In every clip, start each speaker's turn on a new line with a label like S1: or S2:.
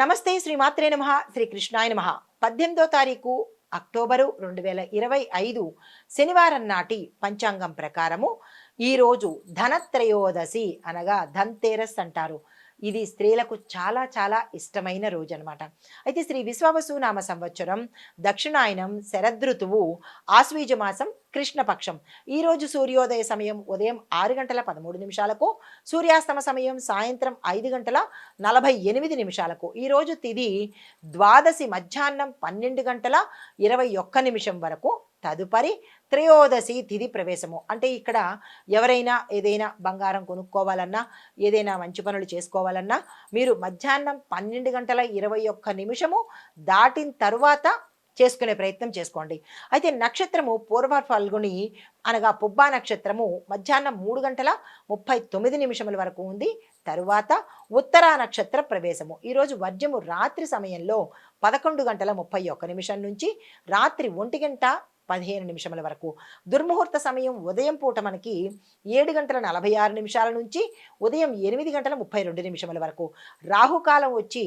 S1: నమస్తే శ్రీ మాత్రే నమ శ్రీ కృష్ణాయ నమ. పద్దెనిమిదో తారీఖు అక్టోబరు రెండు వేల ఇరవై ఐదు శనివారం నాటి పంచాంగం ప్రకారము ఈరోజు ధనత్రయోదశి అనగా ధన్తేరస్ అంటారు. ఇది స్త్రీలకు చాలా చాలా ఇష్టమైన రోజు అనమాట అయితే శ్రీ విశ్వావసు నామ సంవత్సరం దక్షిణాయనం శరదృతువు ఆశ్వీజ మాసం కృష్ణపక్షం. ఈ రోజు సూర్యోదయ సమయం ఉదయం ఆరు గంటల పదమూడు నిమిషాలకు సూర్యాస్తమ సమయం సాయంత్రం ఐదు గంటల నలభై ఎనిమిది నిమిషాలకు. ఈ రోజు తిది ద్వాదశి మధ్యాహ్నం పన్నెండు గంటల ఇరవై ఒక్క నిమిషం వరకు తదుపరి త్రయోదశి తిథి ప్రవేశము. అంటే ఇక్కడ ఎవరైనా ఏదైనా బంగారం కొనుక్కోవాలన్నా ఏదైనా మంచి పనులు చేసుకోవాలన్నా మీరు మధ్యాహ్నం పన్నెండు గంటల ఇరవై ఒక్క నిమిషము దాటిన తరువాత చేసుకునే ప్రయత్నం చేసుకోండి. అయితే నక్షత్రము పూర్వ ఫల్గుని అనగా పుబ్బా నక్షత్రము మధ్యాహ్నం మూడు గంటల ముప్పై తొమ్మిది నిమిషముల వరకు ఉంది. తరువాత ఉత్తరా నక్షత్ర ప్రవేశము. ఈరోజు వర్జము రాత్రి సమయంలో పదకొండు గంటల ముప్పై ఒక్క నిమిషం నుంచి రాత్రి ఒంటి గంట పదిహేను నిమిషముల వరకు. దుర్ముహూర్త సమయం ఉదయం పూట మనకి ఏడు గంటల నలభై ఆరు నిమిషాల నుంచి ఉదయం ఎనిమిది గంటల ముప్పై రెండు నిమిషముల వరకు. రాహుకాలం వచ్చి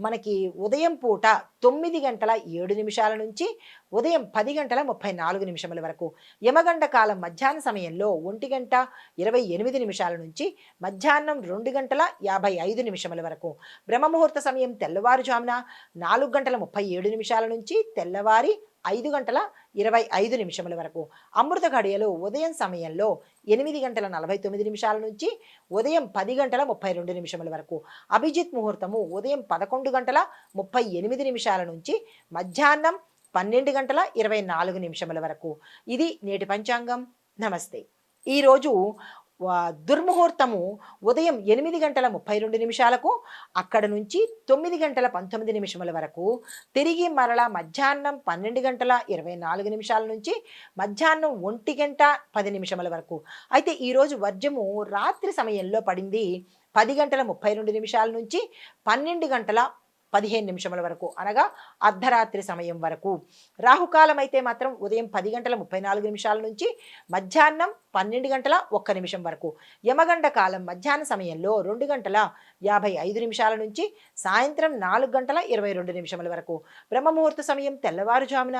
S1: మనకి ఉదయం పూట తొమ్మిది గంటల ఏడు నిమిషాల నుంచి ఉదయం పది గంటల ముప్పై నాలుగు నిమిషముల వరకు. యమగండ కాలం మధ్యాహ్న సమయంలో ఒంటి గంట ఇరవై ఎనిమిది నిమిషాల నుంచి మధ్యాహ్నం రెండు గంటల యాభై ఐదు నిమిషముల వరకు. బ్రహ్మముహూర్త సమయం తెల్లవారుజామున నాలుగు గంటల ముప్పై ఏడు నిమిషాల నుంచి తెల్లవారి ఐదు గంటల ఇరవై ఐదు నిమిషముల వరకు. అమృత ఘడియలు ఉదయం సమయంలో ఎనిమిది గంటల నలభై తొమ్మిది నిమిషాల నుంచి ఉదయం పది గంటల ముప్పై రెండు నిమిషముల వరకు. అభిజిత్ ముహూర్తము ఉదయం పదకొండు గంటల ముప్పై ఎనిమిది నిమిషాల నుంచి మధ్యాహ్నం పన్నెండు గంటల ఇరవై నాలుగు నిమిషముల వరకు. ఇది నేటి పంచాంగం. నమస్తే. ఈరోజు దుర్ముహూర్తము ఉదయం ఎనిమిది గంటల ముప్పై రెండు నిమిషాలకు అక్కడ నుంచి తొమ్మిది గంటల పంతొమ్మిది నిమిషముల వరకు తిరిగి మరలా మధ్యాహ్నం పన్నెండు గంటల ఇరవై నాలుగు నిమిషాల నుంచి మధ్యాహ్నం ఒంటి గంట పది నిమిషముల వరకు. అయితే ఈరోజు వర్జము రాత్రి సమయంలో పడింది పది గంటల ముప్పై రెండు నిమిషాల నుంచి పన్నెండు గంటల పదిహేను నిమిషముల వరకు అనగా అర్ధరాత్రి సమయం వరకు. రాహుకాలం అయితే మాత్రం ఉదయం పది గంటల ముప్పై నాలుగు నిమిషాల నుంచి మధ్యాహ్నం పన్నెండు గంటల ఒక్క నిమిషం వరకు. యమగండ కాలం మధ్యాహ్న సమయంలో రెండు గంటల యాభై ఐదు నిమిషాల నుంచి సాయంత్రం నాలుగు గంటల ఇరవై రెండు నిమిషముల వరకు. బ్రహ్మముహూర్త సమయం తెల్లవారుజామున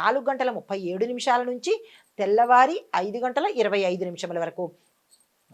S1: నాలుగు గంటల ముప్పై ఏడు నిమిషాల నుంచి తెల్లవారి ఐదు గంటల ఇరవై ఐదు నిమిషముల వరకు.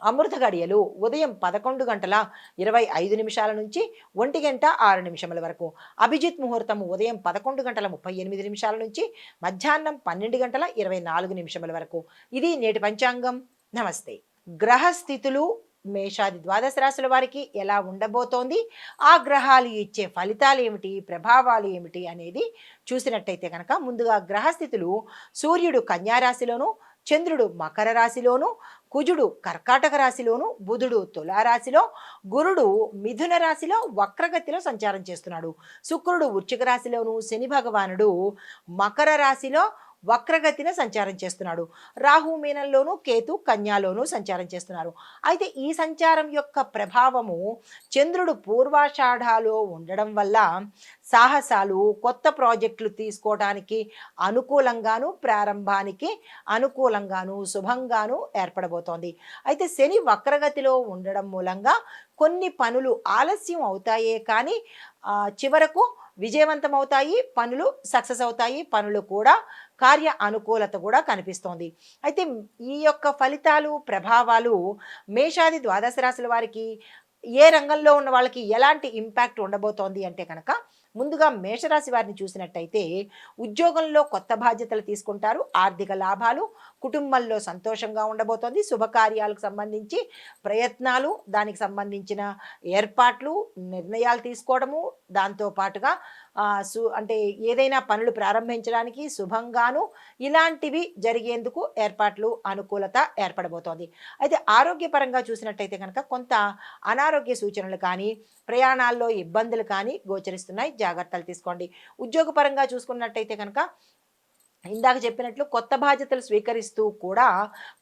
S1: అమృత గడియలు ఉదయం పదకొండు గంటల ఇరవై ఐదు నిమిషాల నుంచి ఒంటి గంట ఆరు నిమిషముల వరకు. అభిజిత్ ముహూర్తం ఉదయం పదకొండు గంటల ముప్పై ఎనిమిది నిమిషాల నుంచి మధ్యాహ్నం పన్నెండు గంటల ఇరవై నాలుగు నిమిషముల వరకు. ఇది నేటి పంచాంగం. నమస్తే. గ్రహస్థితులు మేషాది ద్వాదశ రాశుల వారికి ఎలా ఉండబోతోంది? ఆ గ్రహాలు ఇచ్చే ఫలితాలు ఏమిటి? ప్రభావాలు ఏమిటి? అనేది చూసినట్టయితే కనుక ముందుగా గ్రహస్థితులు సూర్యుడు కన్యారాశిలోను చంద్రుడు మకర రాశిలోను కుజుడు కర్కాటక రాశిలోను బుధుడు తులారాశిలో గురుడు మిథున రాశిలో వక్రగతిలో సంచారం చేస్తున్నాడు. శుక్రుడు వృశ్చిక రాశిలోను శని భగవానుడు మకర రాశిలో వక్రగతిన సంచారం చేస్తున్నాడు. రాహు మీనంలోను కేతు కన్యాలోను సంచారం చేస్తున్నారు. అయితే ఈ సంచారం యొక్క ప్రభావము చంద్రుడు పూర్వాషాఢాలో ఉండడం వల్ల సాహసాలు కొత్త ప్రాజెక్టులు తీసుకోవడానికి అనుకూలంగాను ప్రారంభానికి అనుకూలంగాను శుభంగాను ఏర్పడబోతోంది. అయితే శని వక్రగతిలో ఉండడం మూలంగా కొన్ని పనులు ఆలస్యం అవుతాయే కానీ చివరకు విజయవంతం అవుతాయి పనులు సక్సెస్ అవుతాయి పనులు కూడా కార్య అనుకూలత కూడా కనిపిస్తోంది. అయితే ఈ యొక్క ఫలితాలు ప్రభావాలు మేషాది ద్వాదశ రాశుల వారికి ఏ రంగంలో ఉన్న వాళ్ళకి ఎలాంటి ఇంపాక్ట్ ఉండబోతోంది అంటే కనుక ముందుగా మేషరాశి వారిని చూసినట్టయితే ఉద్యోగంలో కొత్త బాధ్యతలు తీసుకుంటారు ఆర్థిక లాభాలు కుటుంబంలో సంతోషంగా ఉండబోతోంది. శుభకార్యాలకు సంబంధించి ప్రయత్నాలు దానికి సంబంధించిన ఏర్పాట్లు నిర్ణయాలు తీసుకోవడము దాంతో పాటుగా సు అంటే ఏదైనా పనులు ప్రారంభించడానికి శుభంగాను ఇలాంటివి జరిగేందుకు ఏర్పాట్లు అనుకూలత ఏర్పడబోతోంది. అయితే ఆరోగ్యపరంగా చూసినట్టయితే కనుక కొంత అనారోగ్య సూచనలు కానీ ప్రయాణాల్లో ఇబ్బందులు కానీ గోచరిస్తున్నాయి. జాగ్రత్తలు తీసుకోండి. ఉద్యోగపరంగా చూసుకున్నట్టయితే కనుక ఇందాక చెప్పినట్లు కొత్త బాధ్యతలు స్వీకరిస్తూ కూడా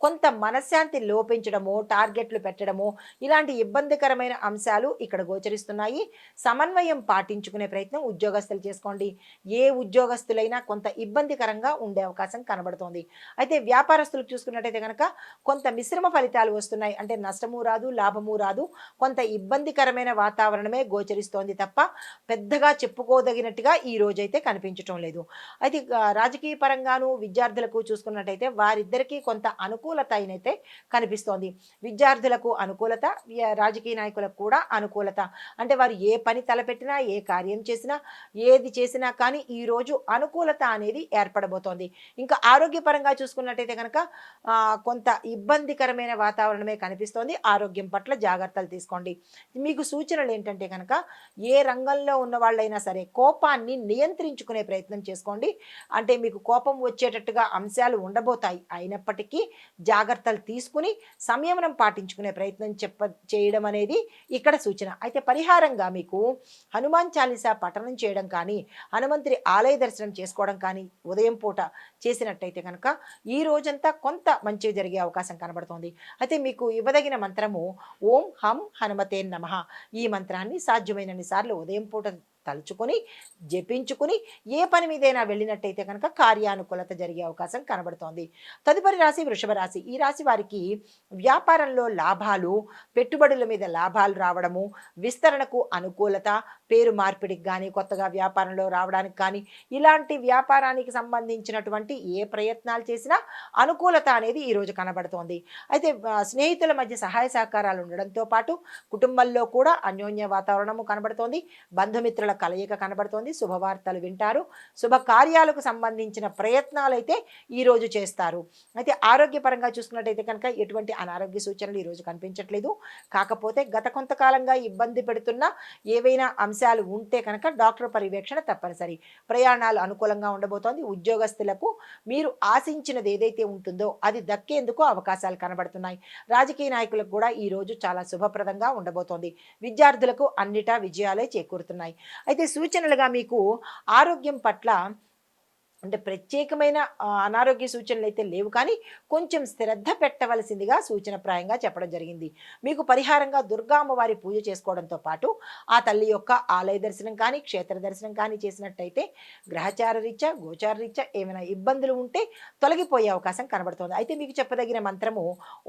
S1: కొంత మనశ్శాంతి లోపించడము టార్గెట్లు పెట్టడము ఇలాంటి ఇబ్బందికరమైన అంశాలు ఇక్కడ గోచరిస్తున్నాయి. సమన్వయం పాటించుకునే ప్రయత్నం ఉద్యోగస్తులు చేసుకోండి. ఏ ఉద్యోగస్తులైనా కొంత ఇబ్బందికరంగా ఉండే అవకాశం కనబడుతోంది. అయితే వ్యాపారస్తులకు చూసుకున్నట్టయితే కనుక కొంత మిశ్రమ ఫలితాలు వస్తున్నాయి. అంటే నష్టము రాదు లాభము రాదు. కొంత ఇబ్బందికరమైన వాతావరణమే గోచరిస్తోంది తప్ప పెద్దగా చెప్పుకోదగినట్టుగా ఈ రోజైతే కనిపించటం లేదు. అయితే రాజకీయ రాజకీయ పరంగాను విద్యార్థులకు చూసుకున్నట్టయితే వారిద్దరికీ కొంత అనుకూలత అయినైతే కనిపిస్తోంది. విద్యార్థులకు అనుకూలత రాజకీయ నాయకులకు కూడా అనుకూలత. అంటే వారు ఏ పని తలపెట్టినా ఏ కార్యం చేసినా ఏది చేసినా కానీ ఈ రోజు అనుకూలత అనేది ఏర్పడబోతోంది. ఇంకా ఆరోగ్యపరంగా చూసుకున్నట్టయితే కనుక కొంత ఇబ్బందికరమైన వాతావరణమే కనిపిస్తోంది. ఆరోగ్యం పట్ల జాగ్రత్తలు తీసుకోండి. మీకు సూచనలు ఏంటంటే కనుక ఏ రంగంలో ఉన్న వాళ్ళైనా సరే కోపాన్ని నియంత్రించుకునే ప్రయత్నం చేసుకోండి. అంటే మీకు కోపం వచ్చేటట్టుగా అంశాలు ఉండబోతాయి. అయినప్పటికీ జాగ్రత్తలు తీసుకుని సంయమనం పాటించుకునే ప్రయత్నం చెప్ప చేయడం అనేది ఇక్కడ సూచన. అయితే పరిహారంగా మీకు హనుమాన్ చాలీసా పఠనం చేయడం కానీ హనుమంతుడి ఆలయ దర్శనం చేసుకోవడం కానీ ఉదయం పూట చేసినట్టయితే కనుక ఈ రోజంతా కొంత మంచి జరిగే అవకాశం కనబడుతోంది. అయితే మీకు ఇవ్వదగిన మంత్రము ఓం హం హనుమతే నమః. ఈ మంత్రాన్ని సాధ్యమైనన్ని సార్లు ఉదయం పూట తలుచుకొని జపించుకుని ఏ పని మీదైనా వెళ్ళినట్టయితే కనుక కార్యానుకూలత జరిగే అవకాశం కనబడుతోంది. తదుపరి రాశి వృషభ రాశి. ఈ రాశి వారికి వ్యాపారంలో లాభాలు పెట్టుబడుల మీద లాభాలు రావడము విస్తరణకు అనుకూలత పేరు మార్పిడికి కానీ కొత్తగా వ్యాపారంలో రావడానికి కానీ ఇలాంటి వ్యాపారానికి సంబంధించినటువంటి ఏ ప్రయత్నాలు చేసినా అనుకూలత అనేది ఈరోజు కనబడుతోంది. అయితే స్నేహితుల మధ్య సహాయ సహకారాలు ఉండడంతో పాటు కుటుంబంలో కూడా అన్యోన్య వాతావరణము కనబడుతోంది. బంధుమిత్రుల కలయిక కనబడుతోంది. శుభవార్తలు వింటారు. శుభకార్యాలకు సంబంధించిన ప్రయత్నాలు అయితే ఈరోజు చేస్తారు. అయితే ఆరోగ్యపరంగా చూసుకున్నట్టయితే కనుక ఎటువంటి అనారోగ్య సూచనలు ఈరోజు కనిపించట్లేదు. కాకపోతే గత కొంతకాలంగా ఇబ్బంది పెడుతున్న ఏవైనా అంశాలు ఉంటే కనుక డాక్టర్ పర్యవేక్షణ తప్పనిసరి. ప్రయాణాలు అనుకూలంగా ఉండబోతోంది. ఉద్యోగస్తులకు మీరు ఆశించినది ఏదైతే ఉంటుందో అది దక్కేందుకు అవకాశాలు కనబడుతున్నాయి. రాజకీయ నాయకులకు కూడా ఈ రోజు చాలా శుభప్రదంగా ఉండబోతోంది. విద్యార్థులకు అన్నిటా విజయాలే చేకూరుతున్నాయి. అయితే సూచనలుగా మీకు ఆరోగ్యం పట్ల అంటే ప్రత్యేకమైన అనారోగ్య సూచనలు అయితే లేవు. కానీ కొంచెం శ్రద్ధ పెట్టవలసిందిగా సూచనప్రాయంగా చెప్పడం జరిగింది. మీకు పరిహారంగా దుర్గా అమ్మవారి పూజ చేసుకోవడంతో పాటు ఆ తల్లి యొక్క ఆలయ దర్శనం కానీ క్షేత్ర దర్శనం కానీ చేసినట్టయితే గ్రహచార రీత్యా గోచార రీత్యా ఏమైనా ఇబ్బందులు ఉంటే తొలగిపోయే అవకాశం కనబడుతోంది. అయితే మీకు చెప్పదగిన మంత్రము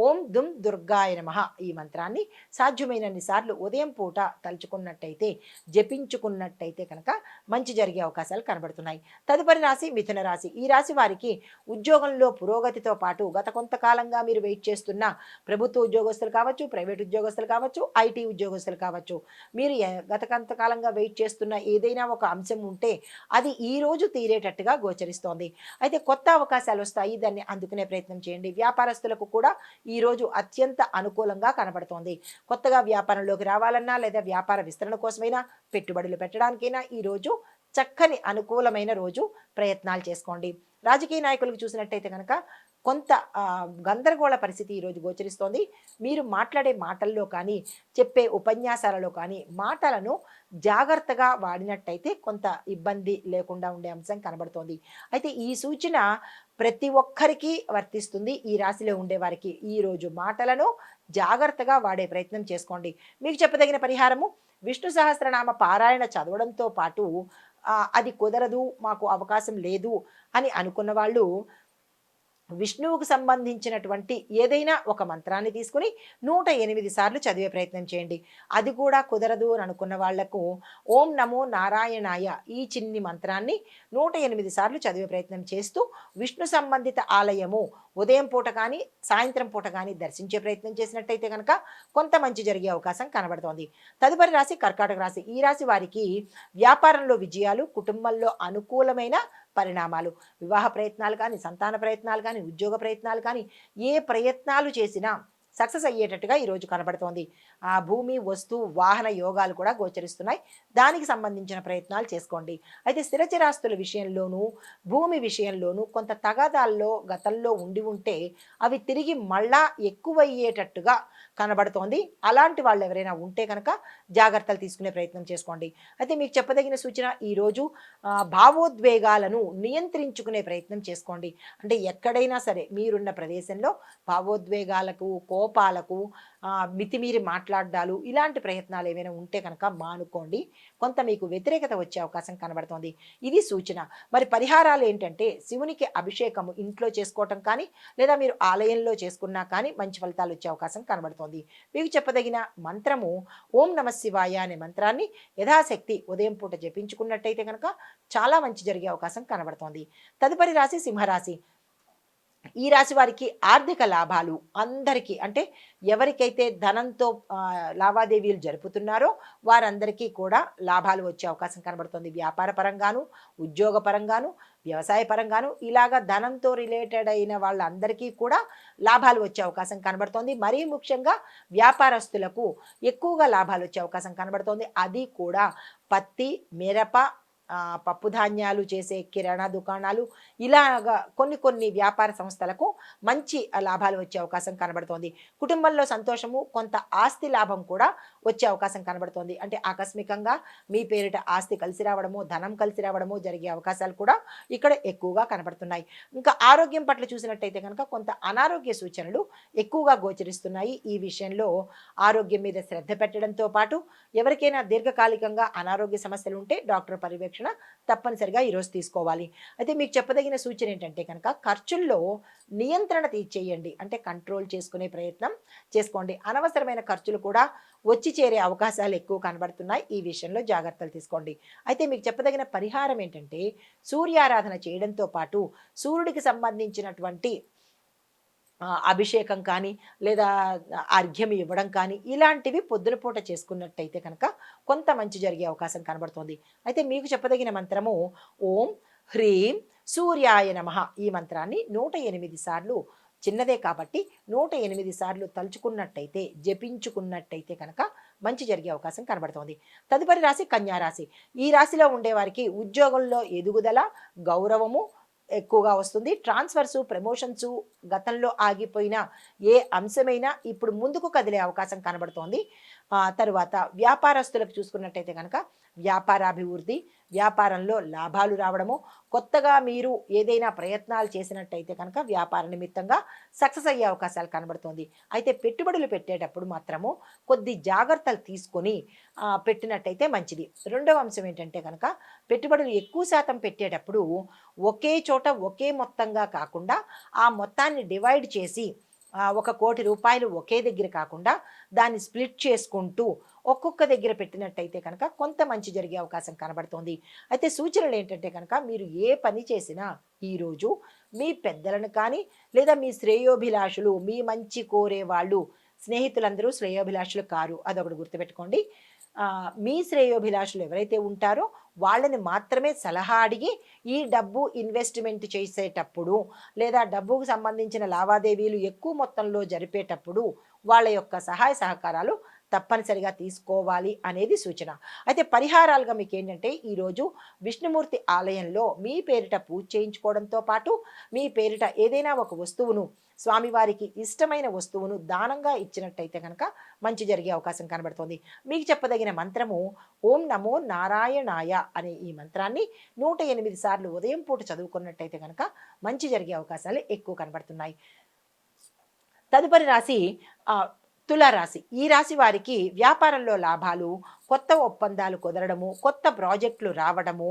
S1: ఓం దుమ్ దుర్గాయ నమః ఈ మంత్రాన్ని సాధ్యమైనన్ని సార్లు ఉదయం పూట తలుచుకున్నట్టయితే జపించుకున్నట్టయితే కనుక మంచి జరిగే అవకాశాలు కనబడుతున్నాయి. తదుపరి రాశి మిథున రాశి. ఈ రాశి వారికి ఉద్యోగంలో పురోగతితో పాటు గత కొంతకాలంగా మీరు వెయిట్ చేస్తున్న ప్రభుత్వ ఉద్యోగస్తులు కావచ్చు ప్రైవేట్ ఉద్యోగస్తులు కావచ్చు ఐటీ ఉద్యోగస్తులు కావచ్చు మీరు గత కొంతకాలంగా వెయిట్ చేస్తున్న ఏదైనా ఒక అంశం ఉంటే అది ఈ రోజు తీరేటట్టుగా గోచరిస్తోంది. అయితే కొత్త అవకాశాలు వస్తాయి. దాన్ని అందుకునే ప్రయత్నం చేయండి. వ్యాపారస్తులకు కూడా ఈ రోజు అత్యంత అనుకూలంగా కనబడుతోంది. కొత్తగా వ్యాపారంలోకి రావాలన్నా లేదా వ్యాపార విస్తరణ కోసమైనా పెట్టుబడులు పెట్టడానికైనా ఈరోజు చక్కని అనుకూలమైన రోజు ప్రయత్నాలు చేసుకోండి. రాజకీయ నాయకులకు చూసినట్టయితే కనుక కొంత గందరగోళ పరిస్థితి ఈరోజు గోచరిస్తోంది. మీరు మాట్లాడే మాటల్లో కానీ చెప్పే ఉపన్యాసాలలో కానీ మాటలను జాగ్రత్తగా వాడినట్టయితే కొంత ఇబ్బంది లేకుండా ఉండే అంశం కనబడుతోంది. అయితే ఈ సూచన ప్రతి ఒక్కరికి వర్తిస్తుంది. ఈ రాశిలో ఉండే వారికి ఈ రోజు మాటలను జాగ్రత్తగా వాడే ప్రయత్నం చేసుకోండి. మీకు చెప్పదగిన పరిహారము విష్ణు సహస్రనామ పారాయణ చదవడంతో పాటు అది కుదరదు మాకు అవకాశం లేదు అని అనుకున్న వాళ్ళు విష్ణువుకు సంబంధించినటువంటి ఏదైనా ఒక మంత్రాన్ని తీసుకుని నూట ఎనిమిది సార్లు చదివే ప్రయత్నం చేయండి. అది కూడా కుదరదు అని అనుకున్న వాళ్ళకు ఓం నమో నారాయణాయ ఈ చిన్ని మంత్రాన్ని నూట ఎనిమిది సార్లు చదివే ప్రయత్నం చేస్తూ విష్ణు సంబంధిత ఆలయము ఉదయం పూట కానీ సాయంత్రం పూట కానీ దర్శించే ప్రయత్నం చేసినట్టయితే కనుక కొంత మంచి జరిగే అవకాశం కనబడుతోంది. తదుపరి రాశి కర్కాటక రాశి. ఈ రాశి వారికి వ్యాపారంలో విజయాలు కుటుంబంలో అనుకూలమైన పరిణామాలు. వివాహ ప్రయత్నాలు కానీ సంతాన ప్రయత్నాలు కానీ ఉద్యోగ ప్రయత్నాలు కానీ ఏ ప్రయత్నాలు చేసినా సక్సెస్ అయ్యేటట్టుగా ఈరోజు కనబడుతోంది. ఆ భూమి వస్తు వాహన యోగాలు కూడా గోచరిస్తున్నాయి. దానికి సంబంధించిన ప్రయత్నాలు చేసుకోండి. అయితే స్థిరచిరాస్తుల విషయంలోనూ భూమి విషయంలోనూ కొంత తగాదాల్లో గతంలో ఉండి ఉంటే అవి తిరిగి మళ్ళా ఎక్కువయ్యేటట్టుగా కనబడుతోంది. అలాంటి వాళ్ళు ఎవరైనా ఉంటే కనుక జాగ్రత్తలు తీసుకునే ప్రయత్నం చేసుకోండి. అయితే మీకు చెప్పదగిన సూచన ఈరోజు భావోద్వేగాలను నియంత్రించుకునే ప్రయత్నం చేసుకోండి. అంటే ఎక్కడైనా సరే మీరున్న ప్రదేశంలో భావోద్వేగాలకు కో కోపాలకు మితిమీరి మాట్లాడాలు ఇలాంటి ప్రయత్నాలు ఏమైనా ఉంటే కనుక మానుకోండి. కొంత మీకు వ్యతిరేకత వచ్చే అవకాశం కనబడుతోంది. ఇది సూచన. మరి పరిహారాలు ఏంటంటే శివునికి అభిషేకము ఇంట్లో చేసుకోవటం కానీ లేదా మీరు ఆలయంలో చేసుకున్నా కానీ మంచి ఫలితాలు వచ్చే అవకాశం కనబడుతోంది. మీకు చెప్పదగిన మంత్రము ఓం నమ శివాయ అనే మంత్రాన్ని యథాశక్తి ఉదయం పూట జపించుకున్నట్టయితే కనుక చాలా మంచి జరిగే అవకాశం కనబడుతోంది. తదుపరి రాశి సింహరాశి. ఈ రాశి వారికి ఆర్థిక లాభాలు అందరికీ అంటే ఎవరికైతే ధనంతో లావాదేవీలు జరుపుతున్నారో వారందరికీ కూడా లాభాలు వచ్చే అవకాశం కనబడుతుంది. వ్యాపార పరంగాను ఉద్యోగ పరంగాను వ్యవసాయ పరంగాను ఇలాగా ధనంతో రిలేటెడ్ అయిన వాళ్ళందరికీ కూడా లాభాలు వచ్చే అవకాశం కనబడుతోంది. మరీ ముఖ్యంగా వ్యాపారస్తులకు ఎక్కువగా లాభాలు వచ్చే అవకాశం కనబడుతోంది. అది కూడా పత్తి మిరప పప్పు ధాన్యాలు చేసే కిరాణా దుకాణాలు ఇలాగా కొన్ని కొన్ని వ్యాపార సంస్థలకు మంచి లాభాలు వచ్చే అవకాశం కనబడుతోంది. కుటుంబంలో సంతోషము కొంత ఆస్తి లాభం కూడా వచ్చే అవకాశం కనబడుతోంది. అంటే ఆకస్మికంగా మీ పేరిట ఆస్తి కలిసి రావడము ధనం కలిసి రావడము జరిగే అవకాశాలు కూడా ఇక్కడ ఎక్కువగా కనబడుతున్నాయి. ఇంకా ఆరోగ్యం పట్ల చూసినట్టయితే కనుక కొంత అనారోగ్య సూచనలు ఎక్కువగా గోచరిస్తున్నాయి. ఈ విషయంలో ఆరోగ్యం మీద శ్రద్ధ పెట్టడంతో పాటు ఎవరికైనా దీర్ఘకాలికంగా అనారోగ్య సమస్యలు ఉంటే డాక్టర్ పర్యవేక్షణ తప్పనిసరిగా ఈరోజు తీసుకోవాలి. అయితే మీకు చెప్పదగిన సూచన ఏంటంటే కనుక ఖర్చుల్లో నియంత్రణ తీర్చేయండి. అంటే కంట్రోల్ చేసుకునే ప్రయత్నం చేసుకోండి. అనవసరమైన ఖర్చులు కూడా వచ్చి చేరే అవకాశాలు ఎక్కువ కనబడుతున్నాయి. ఈ విషయంలో జాగ్రత్తలు తీసుకోండి. అయితే మీకు చెప్పదగిన పరిహారం ఏంటంటే సూర్యారాధన చేయడంతో పాటు సూర్యుడికి సంబంధించినటువంటి అభిషేకం కానీ లేదా అర్ఘ్యం ఇవ్వడం కానీ ఇలాంటివి పొద్దునపూట చేసుకున్నట్టయితే కనుక కొంత మంచి జరిగే అవకాశం కనబడుతోంది. అయితే మీకు చెప్పదగిన మంత్రము ఓం హ్రీం సూర్యాయ నమ. ఈ మంత్రాన్ని నూట ఎనిమిది సార్లు చిన్నదే కాబట్టి నూట ఎనిమిది సార్లు తలుచుకున్నట్టయితే జపించుకున్నట్టయితే కనుక మంచి జరిగే అవకాశం కనబడుతోంది. తదుపరి రాశి కన్యా రాశి. ఈ రాశిలో ఉండేవారికి ఉద్యోగంలో ఎదుగుదల గౌరవము ఎక్కువగా వస్తుంది. ట్రాన్స్ఫర్సు ప్రమోషన్స్ గతంలో ఆగిపోయిన ఏ అంశమైనా ఇప్పుడు ముందుకు కదిలే అవకాశం కనబడుతోంది. తరువాత వ్యాపారస్తులకు చూసుకున్నట్టయితే కనుక వ్యాపారాభివృద్ధి వ్యాపారంలో లాభాలు రావడము కొత్తగా మీరు ఏదైనా ప్రయత్నాలు చేసినట్టయితే కనుక వ్యాపార నిమిత్తంగా సక్సెస్ అయ్యే అవకాశాలు కనబడుతోంది. అయితే పెట్టుబడులు పెట్టేటప్పుడు మాత్రము కొద్ది జాగ్రత్తలు తీసుకొని పెట్టినట్టయితే మంచిది. రెండవ అంశం ఏంటంటే కనుక పెట్టుబడులు ఎక్కువ శాతం పెట్టేటప్పుడు ఒకే చోట ఒకే మొత్తంగా కాకుండా ఆ మొత్తాన్ని డివైడ్ చేసి ఒక కోటి రూపాయలు ఒకే దగ్గర కాకుండా దాన్ని స్ప్లిట్ చేసుకుంటూ ఒక్కొక్క దగ్గర పెట్టినట్టయితే కనుక కొంత మంచి జరిగే అవకాశం కనబడుతోంది. అయితే సూచనలు ఏంటంటే కనుక మీరు ఏ పని చేసినా ఈరోజు మీ పెద్దలను కానీ లేదా మీ శ్రేయోభిలాషులు మీ మంచి కోరే వాళ్ళు స్నేహితులందరూ శ్రేయోభిలాషులు కారు అదొకటి గుర్తుపెట్టుకోండి. మీ శ్రేయోభిలాషులు ఎవరైతే ఉంటారో వాళ్ళని మాత్రమే సలహా అడిగి ఈ డబ్బు ఇన్వెస్ట్మెంట్ చేసేటప్పుడు లేదా డబ్బుకు సంబంధించిన లావాదేవీలు ఎక్కువ మొత్తంలో జరిపేటప్పుడు వాళ్ళ యొక్క సహాయ సహకారాలు తప్పనిసరిగా తీసుకోవాలి అనేది సూచన. అయితే పరిహారాలుగా మీకు ఏంటంటే ఈరోజు విష్ణుమూర్తి ఆలయంలో మీ పేరిట పూజ చేయించుకోవడంతో పాటు మీ పేరిట ఏదైనా ఒక వస్తువును స్వామివారికి ఇష్టమైన వస్తువును దానంగా ఇచ్చినట్టయితే కనుక మంచి జరిగే అవకాశం కనబడుతోంది. మీకు చెప్పదగిన మంత్రము ఓం నమో నారాయణాయ అనే ఈ మంత్రాన్ని నూట ఎనిమిది సార్లు ఉదయం పూట చదువుకున్నట్టయితే కనుక మంచి జరిగే అవకాశాలు ఎక్కువ కనబడుతున్నాయి. తదుపరి రాశి ఆ, తులారాశి. ఈ రాశి వారికి వ్యాపారంలో లాభాలు కొత్త ఒప్పందాలు కుదరడము కొత్త ప్రాజెక్టులు రావడము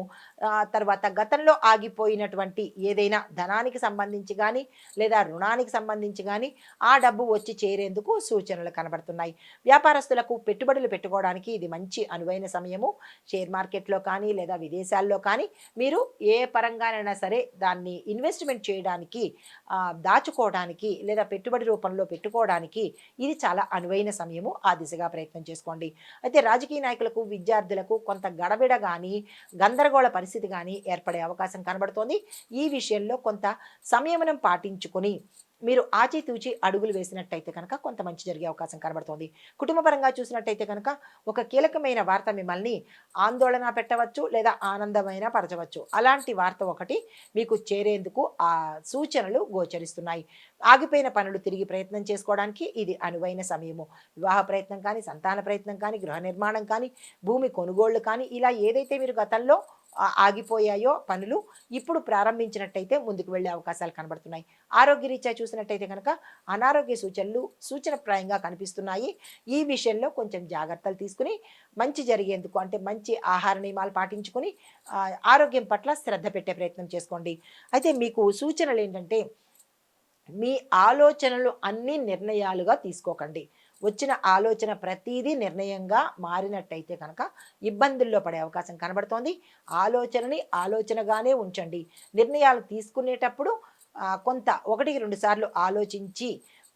S1: తర్వాత గతంలో ఆగిపోయినటువంటి ఏదైనా ధనానికి సంబంధించి కానీ లేదా రుణానికి సంబంధించి కానీ ఆ డబ్బు వచ్చి చేరేందుకు సూచనలు కనబడుతున్నాయి. వ్యాపారస్తులకు పెట్టుబడులు పెట్టుకోవడానికి ఇది మంచి అనువైన సమయము. షేర్ మార్కెట్లో కానీ లేదా విదేశాల్లో కానీ మీరు ఏ పరంగానైనా సరే దాన్ని ఇన్వెస్ట్మెంట్ చేయడానికి దాచుకోవడానికి లేదా పెట్టుబడి రూపంలో పెట్టుకోవడానికి ఇది చాలా అనువైన సమయము. ఆ దిశగా ప్రయత్నం చేసుకోండి. అయితే రాజకీయ నాయకులకు విద్యార్థులకు కొంత గడబిడ కానీ గందరగోళ పరిస్థితి కానీ ఏర్పడే అవకాశం కనబడుతోంది. ఈ విషయంలో కొంత సంయమనం పాటించుకొని మీరు ఆచితూచి అడుగులు వేసినట్టయితే కనుక కొంత మంచి జరిగే అవకాశం కనబడుతోంది. కుటుంబపరంగా చూసినట్టయితే కనుక ఒక కీలకమైన వార్త మిమ్మల్ని ఆందోళన పెట్టవచ్చు లేదా ఆనందమైన పరచవచ్చు. అలాంటి వార్త ఒకటి మీకు చేరేందుకు ఆ సూచనలు గోచరిస్తున్నాయి. ఆగిపోయిన పనులు తిరిగి ప్రయత్నం చేసుకోవడానికి ఇది అనువైన సమయము. వివాహ ప్రయత్నం కానీ సంతాన ప్రయత్నం కానీ గృహ నిర్మాణం కానీ భూమి కొనుగోళ్ళు కానీ ఇలా ఏదైతే మీరు గతంలో ఆగిపోయాయో పనులు ఇప్పుడు ప్రారంభించినట్టయితే ముందుకు వెళ్ళే అవకాశాలు కనబడుతున్నాయి. ఆరోగ్యరీత్యా చూసినట్టయితే కనుక అనారోగ్య సూచనలు సూచనప్రాయంగా కనిపిస్తున్నాయి. ఈ విషయంలో కొంచెం జాగ్రత్తలు తీసుకుని మంచి జరిగేందుకు అంటే మంచి ఆహార నియమాలు పాటించుకుని ఆరోగ్యం పట్ల శ్రద్ధ పెట్టే ప్రయత్నం చేసుకోండి. అయితే మీకు సూచనలు ఏంటంటే మీ ఆలోచనలు అన్ని నిర్ణయాలుగా తీసుకోకండి. వచ్చిన ఆలోచన ప్రతిదీ నిర్ణయంగా మారినట్టయితే కనుక ఇబ్బందుల్లో పడే అవకాశం కనబడుతోంది. ఆలోచనని ఆలోచనగానే ఉంచండి. నిర్ణయాలు తీసుకునేటప్పుడు కొంత ఒకటికి రెండు సార్లు ఆలోచించి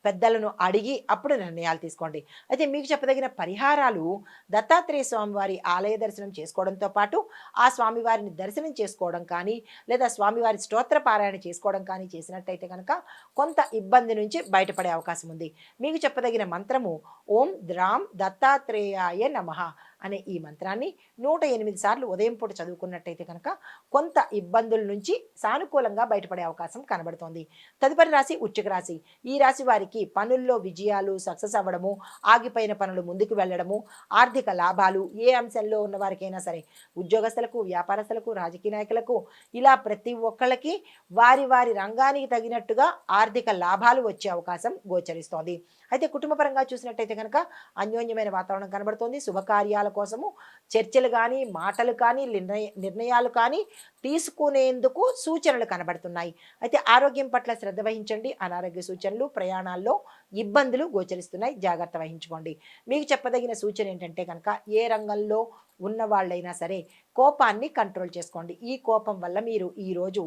S1: పెద్దలను అడిగి అప్పుడు నిర్ణయాలు తీసుకోండి. అయితే మీకు చెప్పదగిన పరిహారాలు దత్తాత్రేయ స్వామివారి ఆలయ దర్శనం చేసుకోవడంతో పాటు ఆ స్వామివారిని దర్శనం చేసుకోవడం కానీ లేదా స్వామివారి స్తోత్ర పారాయణ చేసుకోవడం కానీ చేసినట్టయితే కనుక కొంత ఇబ్బంది నుంచి బయటపడే అవకాశం ఉంది. మీకు చెప్పదగిన మంత్రము ఓం ద్రాం దత్తాత్రేయాయ నమః. అనే ఈ మంత్రాన్ని నూట ఎనిమిది సార్లు ఉదయం పూట చదువుకున్నట్టయితే కనుక కొంత ఇబ్బందుల నుంచి సానుకూలంగా బయటపడే అవకాశం కనబడుతోంది. తదుపరి రాశి ఉచ్చిక రాశి. ఈ రాశి వారికి పనుల్లో విజయాలు సక్సెస్ అవ్వడము ఆగిపోయిన పనులు ముందుకు వెళ్ళడము ఆర్థిక లాభాలు ఏ అంశంలో ఉన్న వారికైనా సరే ఉద్యోగస్తులకు వ్యాపారస్తులకు రాజకీయ నాయకులకు ఇలా ప్రతి ఒక్కళ్ళకి వారి వారి రంగానికి తగినట్టుగా ఆర్థిక లాభాలు వచ్చే అవకాశం గోచరిస్తోంది. అయితే కుటుంబపరంగా చూసినట్టయితే కనుక అన్యోన్యమైన వాతావరణం కనబడుతోంది. శుభకార్యాల కోసము చర్చలు కానీ మాటలు కానీ నిర్ణయ నిర్ణయాలు కానీ తీసుకునేందుకు సూచనలు కనబడుతున్నాయి. అయితే ఆరోగ్యం పట్ల శ్రద్ధ వహించండి. అనారోగ్య సూచనలు ప్రయాణాల్లో ఇబ్బందులు గోచరిస్తున్నాయి. జాగ్రత్త వహించుకోండి. మీకు చెప్పదగిన సూచన ఏంటంటే కనుక ఏ రంగంలో ఉన్న వాళ్ళైనా సరే కోపాన్ని కంట్రోల్ చేసుకోండి. ఈ కోపం వల్ల మీరు ఈరోజు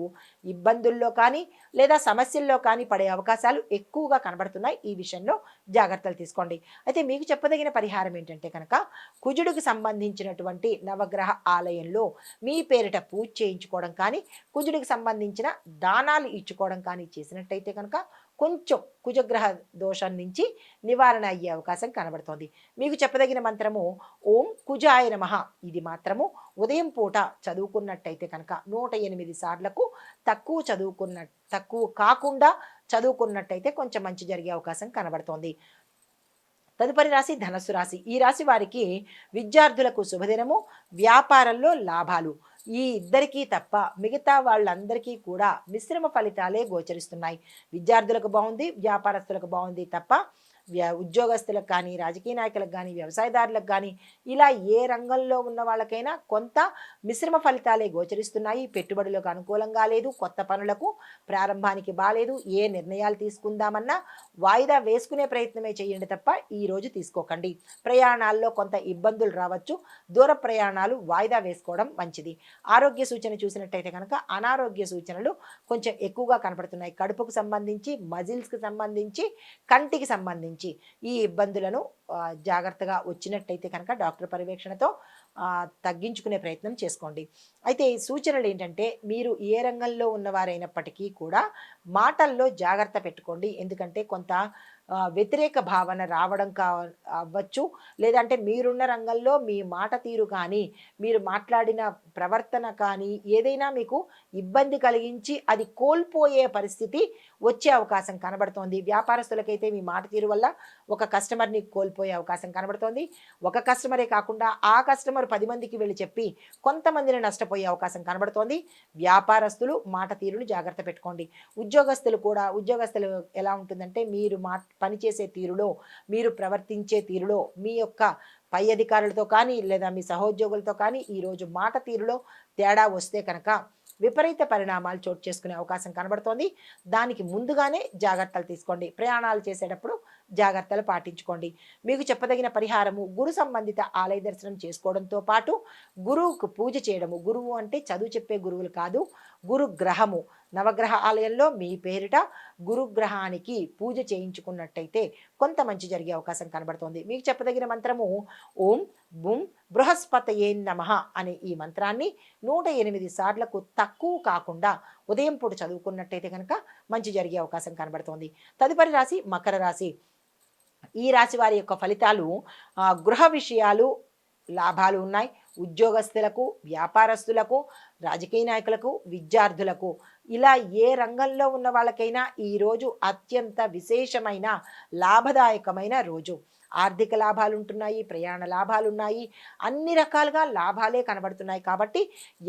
S1: ఇబ్బందుల్లో కానీ లేదా సమస్యల్లో కానీ పడే అవకాశాలు ఎక్కువగా కనబడుతున్నాయి. ఈ విషయంలో జాగ్రత్తలు తీసుకోండి. అయితే మీకు చెప్పదగిన పరిహారం ఏంటంటే కనుక కుజుడికి సంబంధించినటువంటి నవగ్రహ ఆలయంలో మీ పేరిట పూజ చేయించుకోవడం కానీ కుజుడికి సంబంధించిన దానాలు ఇచ్చుకోవడం కానీ చేసినట్టయితే కనుక కొంచెం కుజగ్రహ దోషం నుంచి నివారణ అయ్యే అవకాశం కనబడుతోంది. మీకు చెప్పదగిన మంత్రము ఓం కుజాయ నమ. ఇది మాత్రము ఉదయం పూట చదువుకున్నట్టయితే కనుక నూట ఎనిమిది సార్లకు తక్కువ చదువుకున్న తక్కువ కాకుండా చదువుకున్నట్టయితే కొంచెం మంచి జరిగే అవకాశం కనబడుతోంది. తదుపరి రాశి ధనస్సు రాశి. ఈ రాశి వారికి విద్యార్థులకు శుభదినము వ్యాపారంలో లాభాలు. ఈ ఇద్దరికీ తప్ప మిగతా వాళ్ళందరికీ కూడా మిశ్రమ ఫలితాలే గోచరిస్తున్నాయి. విద్యార్థులకు బాగుంది వ్యాపారస్తులకు బాగుంది తప్ప ఉద్యోగస్తులకు కానీ రాజకీయ నాయకులకు కానీ వ్యవసాయదారులకు కానీ ఇలా ఏ రంగంలో ఉన్న వాళ్ళకైనా కొంత మిశ్రమ ఫలితాలే గోచరిస్తున్నాయి. పెట్టుబడులకు అనుకూలంగా లేదు. కొత్త పనులకు ప్రారంభానికి బాలేదు. ఏ నిర్ణయాలు తీసుకుందామన్నా వాయిదా వేసుకునే ప్రయత్నమే చేయండి తప్ప ఈ రోజు తీసుకోకండి. ప్రయాణాల్లో కొంత ఇబ్బందులు రావచ్చు. దూర ప్రయాణాలు వాయిదా వేసుకోవడం మంచిది. ఆరోగ్య సూచన చూసినట్టయితే కనుక అనారోగ్య సూచనలు కొంచెం ఎక్కువగా కనపడుతున్నాయి. కడుపుకు సంబంధించి మజిల్స్కి సంబంధించి కంటికి సంబంధించి. ఈ ఇబ్బందులను జాగ్రత్తగా వచ్చినట్టయితే కనుక డాక్టర్ పర్యవేక్షణతో తగ్గించుకునే ప్రయత్నం చేసుకోండి. అయితే ఈ సూచనలు ఏంటంటే మీరు ఏ రంగంలో ఉన్నవారైనప్పటికీ కూడా మాటల్లో జాగ్రత్త పెట్టుకోండి. ఎందుకంటే కొంత వ్యతిరేక భావన రావడం కా అవ్వచ్చు. లేదంటే మీరున్న రంగంలో మీ మాట తీరు కానీ మీరు మాట్లాడిన ప్రవర్తన కానీ ఏదైనా మీకు ఇబ్బంది కలిగించి అది కోల్పోయే పరిస్థితి వచ్చే అవకాశం కనబడుతోంది. వ్యాపారస్తులకైతే మీ మాట తీరు వల్ల ఒక కస్టమర్ని కోల్పోయే అవకాశం కనబడుతోంది. ఒక కస్టమరే కాకుండా ఆ కస్టమర్ పది మందికి వెళ్ళి చెప్పి కొంతమందిని నష్టపోయే అవకాశం కనబడుతోంది. వ్యాపారస్తులు మాట తీరును జాగ్రత్త పెట్టుకోండి. ఉద్యోగస్తులు కూడా ఉద్యోగస్తులు ఎలా ఉంటుందంటే మీరు మా పనిచేసే తీరులో మీరు ప్రవర్తించే తీరులో మీ యొక్క పై అధికారులతో కానీ లేదా మీ సహోద్యోగులతో కానీ ఈరోజు మాట తీరులో తేడా వస్తే కనుక విపరీత పరిణామాలు చోటు చేసుకునే అవకాశం కనబడుతోంది. దానికి ముందుగానే జాగ్రత్తలు తీసుకోండి. ప్రయాణాలు చేసేటప్పుడు జాగ్రత్తలు పాటించుకోండి. మీకు చెప్పదగిన పరిహారము గురు సంబంధిత ఆలయ దర్శనం చేసుకోవడంతో పాటు గురువుకు పూజ చేయడము. గురువు అంటే చదువు చెప్పే గురువులు కాదు గురు గ్రహము నవగ్రహ ఆలయంలో మీ పేరిట గురుగ్రహానికి పూజ చేయించుకున్నట్టయితే కొంత మంచి జరిగే అవకాశం కనబడుతోంది. మీకు చెప్పదగిన మంత్రము ఓం బుం బృహస్పతయే నమ అనే ఈ మంత్రాన్ని నూట ఎనిమిది సార్లకు తక్కువ కాకుండా ఉదయం పూట చదువుకున్నట్టయితే కనుక మంచి జరిగే అవకాశం కనబడుతోంది. తదుపరి రాశి మకర రాశి. ఈ రాశి వారి యొక్క ఫలితాలు గృహ విషయాలు లాభాలు ఉన్నాయి. ఉద్యోగస్తులకు వ్యాపారస్తులకు రాజకీయ నాయకులకు విద్యార్థులకు. ఇలా ఏ రంగంలో ఉన్న వాళ్ళకైనా ఈరోజు అత్యంత విశేషమైన లాభదాయకమైన రోజు. ఆర్థిక లాభాలు ఉంటున్నాయి ప్రయాణ లాభాలు ఉన్నాయి అన్ని రకాలుగా లాభాలే కనబడుతున్నాయి. కాబట్టి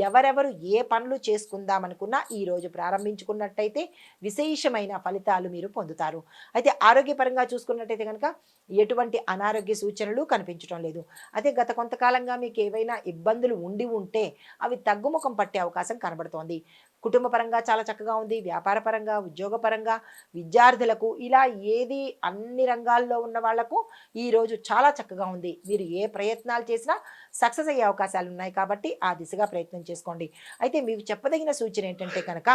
S1: ఎవరెవరు ఏ పనులు చేసుకుందామనుకున్నా ఈరోజు ప్రారంభించుకున్నట్టయితే విశేషమైన ఫలితాలు మీరు పొందుతారు. అయితే ఆరోగ్యపరంగా చూసుకున్నట్టయితే కనుక ఎటువంటి అనారోగ్య సూచనలు కనిపించడం లేదు. అదే గత కొంతకాలంగా మీకు ఏవైనా ఇబ్బందులు ఉండి ఉంటే అవి తగ్గుముఖం పట్టే అవకాశం కనబడుతోంది. కుటుంబ పరంగా చాలా చక్కగా ఉంది వ్యాపార పరంగా ఉద్యోగపరంగా విద్యార్థులకు ఇలా ఏది అన్ని రంగాల్లో ఉన్న వాళ్ళకు ఈరోజు చాలా చక్కగా ఉంది. మీరు ఏ ప్రయత్నాలు చేసినా సక్సెస్ అయ్యే అవకాశాలు ఉన్నాయి కాబట్టి ఆ దిశగా ప్రయత్నం చేసుకోండి. అయితే మీకు చెప్పదగిన సూచన ఏంటంటే కనుక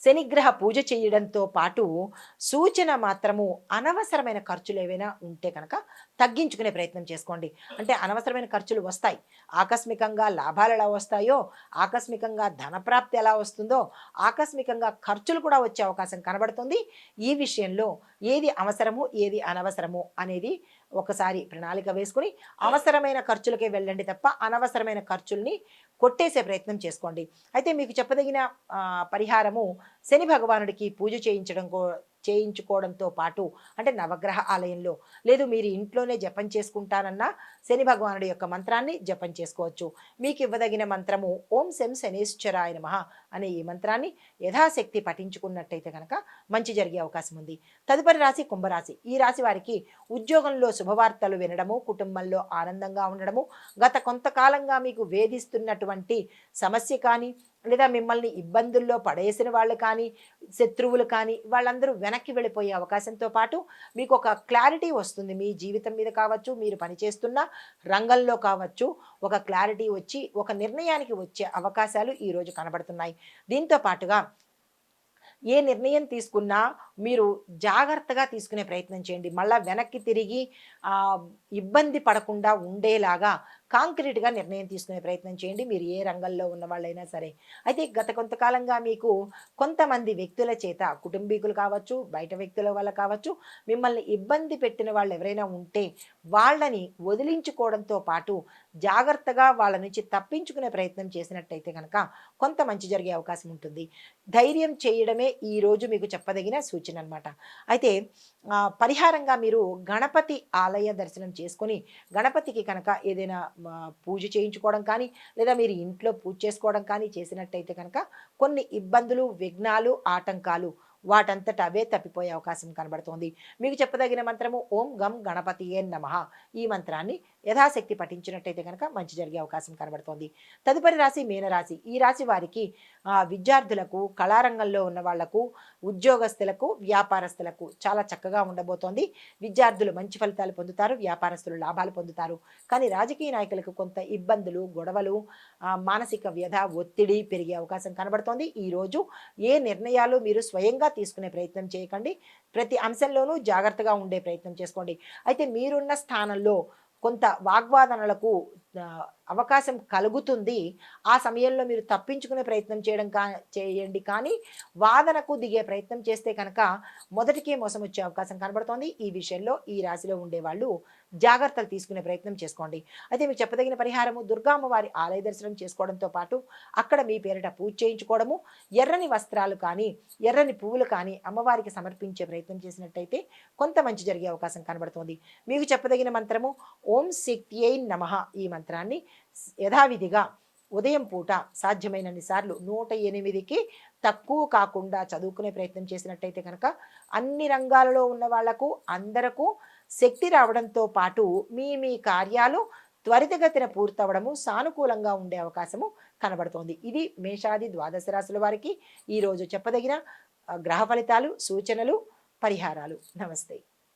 S1: శనిగ్రహ పూజ చేయడంతో పాటు సూచన మాత్రము అనవసరమైన ఖర్చులు ఏవైనా ఉంటే కనుక తగ్గించుకునే ప్రయత్నం చేసుకోండి. అంటే అనవసరమైన ఖర్చులు వస్తాయి. ఆకస్మికంగా లాభాలు ఎలా వస్తాయో ఆకస్మికంగా ధనప్రాప్తి ఎలా వస్తుందో ఆకస్మికంగా ఖర్చులు కూడా వచ్చే అవకాశం కనబడుతుంది. ఈ విషయంలో ఏది అవసరము ఏది అనవసరము అనేది ఒకసారి ప్రణాళిక వేసుకుని అవసరమైన ఖర్చులకే వెళ్ళండి తప్ప అనవసరమైన ఖర్చుల్ని కొట్టేసే ప్రయత్నం చేసుకోండి. అయితే మీకు చెప్పదగిన పరిహారము శని భగవానుడికి పూజ చేయించడం చేయించుకోవడంతో పాటు అంటే నవగ్రహ ఆలయంలో లేదు మీరు ఇంట్లోనే జపం చేసుకుంటానన్నా శని భగవానుడి యొక్క మంత్రాన్ని జపం చేసుకోవచ్చు. మీకు ఇవ్వదగిన మంత్రము ఓం శం శనేశ్వరాయ నమ అనే ఈ మంత్రాన్ని యథాశక్తి పఠించుకున్నట్టయితే కనుక మంచి జరిగే అవకాశం ఉంది. తదుపరి రాశి కుంభరాశి. ఈ రాశి వారికి ఉద్యోగంలో శుభవార్తలు వినడము కుటుంబంలో ఆనందంగా ఉండడము గత కొంతకాలంగా మీకు వేధిస్తున్నటువంటి సమస్య కానీ లేదా మిమ్మల్ని ఇబ్బందుల్లో పడేసిన వాళ్ళు కానీ శత్రువులు కానీ వాళ్ళందరూ వెనక్కి వెళ్ళిపోయే అవకాశంతో పాటు మీకు ఒక క్లారిటీ వస్తుంది. మీ జీవితం మీద కావచ్చు మీరు పనిచేస్తున్న రంగంలో కావచ్చు ఒక క్లారిటీ వచ్చి ఒక నిర్ణయానికి వచ్చే అవకాశాలు ఈరోజు కనబడుతున్నాయి. దీంతో పాటుగా ఏ నిర్ణయం తీసుకున్నా మీరు జాగ్రత్తగా తీసుకునే ప్రయత్నం చేయండి. మళ్ళీ వెనక్కి తిరిగి ఇబ్బంది పడకుండా ఉండేలాగా కాంక్రీట్గా నిర్ణయం తీసుకునే ప్రయత్నం చేయండి. మీరు ఏ రంగంలో ఉన్న వాళ్ళైనా సరే. అయితే గత కొంతకాలంగా మీకు కొంతమంది వ్యక్తుల చేత కుటుంబీకులు కావచ్చు బయట వ్యక్తుల వల్ల కావచ్చు మిమ్మల్ని ఇబ్బంది పెట్టిన వాళ్ళు ఎవరైనా ఉంటే వాళ్ళని వదిలించుకోవడంతో పాటు జాగ్రత్తగా వాళ్ళ నుంచి తప్పించుకునే ప్రయత్నం చేసినట్టయితే కనుక కొంత మంచి జరిగే అవకాశం ఉంటుంది. ధైర్యం చేయడమే ఈరోజు మీకు చెప్పదగిన సూచన అనమాట అయితే పరిహారంగా మీరు గణపతి ఆలయ దర్శనం చేసుకొని గణపతికి కనుక ఏదైనా పూజ చేయించుకోవడం కానీ లేదా మీరు ఇంట్లో పూజ చేసుకోవడం కానీ చేసినట్టయితే కనుక కొన్ని ఇబ్బందులు విఘ్నాలు ఆటంకాలు వాటంతట అవే తప్పిపోయే అవకాశం కనబడుతోంది. మీకు చెప్పదగిన మంత్రము ఓం గం గణపతి ఏ నమః. ఈ మంత్రాన్ని యథాశక్తి పఠించినట్టయితే కనుక మంచి జరిగే అవకాశం కనబడుతోంది. తదుపరి రాశి మీనరాశి. ఈ రాశి వారికి విద్యార్థులకు కళారంగంలో ఉన్న వాళ్ళకు ఉద్యోగస్తులకు వ్యాపారస్తులకు చాలా చక్కగా ఉండబోతోంది. విద్యార్థులు మంచి ఫలితాలు పొందుతారు వ్యాపారస్తులు లాభాలు పొందుతారు. కానీ రాజకీయ నాయకులకు కొంత ఇబ్బందులు గొడవలు మానసిక వ్యధ ఒత్తిడి పెరిగే అవకాశం కనబడుతోంది. ఈరోజు ఏ నిర్ణయాలు మీరు స్వయంగా తీసుకునే ప్రయత్నం చేయకండి. ప్రతి అంశంలోనూ జాగ్రత్తగా ఉండే ప్రయత్నం చేసుకోండి. అయితే మీరున్న స్థానంలో కొంత వాగ్వాదనలకు అవకాశం కలుగుతుంది. ఆ సమయంలో మీరు తప్పించుకునే ప్రయత్నం చేయడం కా చేయండి. కానీ వాదనకు దిగే ప్రయత్నం చేస్తే కనుక మొదటికే మోసం వచ్చే అవకాశం కనబడుతోంది. ఈ విషయంలో ఈ రాశిలో ఉండేవాళ్ళు జాగ్రత్తలు తీసుకునే ప్రయత్నం చేసుకోండి. అయితే మీకు చెప్పదగిన పరిహారము దుర్గామ్మవారి ఆలయ దర్శనం చేసుకోవడంతో పాటు అక్కడ మీ పేరిట పూజ చేయించుకోవడము ఎర్రని వస్త్రాలు కానీ ఎర్రని పువ్వులు కానీ అమ్మవారికి సమర్పించే ప్రయత్నం చేసినట్టయితే కొంత మంచి జరిగే అవకాశం కనబడుతోంది. మీకు చెప్పదగిన మంత్రము ఓం శక్తియై నమ ఈ మంత్రం. మంత్రాన్ని యథావిధిగా ఉదయం పూట సాధ్యమైనన్ని సార్లు నూట ఎనిమిదికి తక్కువ కాకుండా చదువుకునే ప్రయత్నం చేసినట్టయితే కనుక అన్ని రంగాలలో ఉన్న వాళ్ళకు అందరకు శక్తి రావడంతో పాటు మీ మీ కార్యాలు త్వరితగతిన పూర్తవడము సానుకూలంగా ఉండే అవకాశము కనబడుతోంది. ఇది మేషాది ద్వాదశ రాశుల వారికి ఈరోజు చెప్పదగిన గ్రహ ఫలితాలు సూచనలు పరిహారాలు. నమస్తే.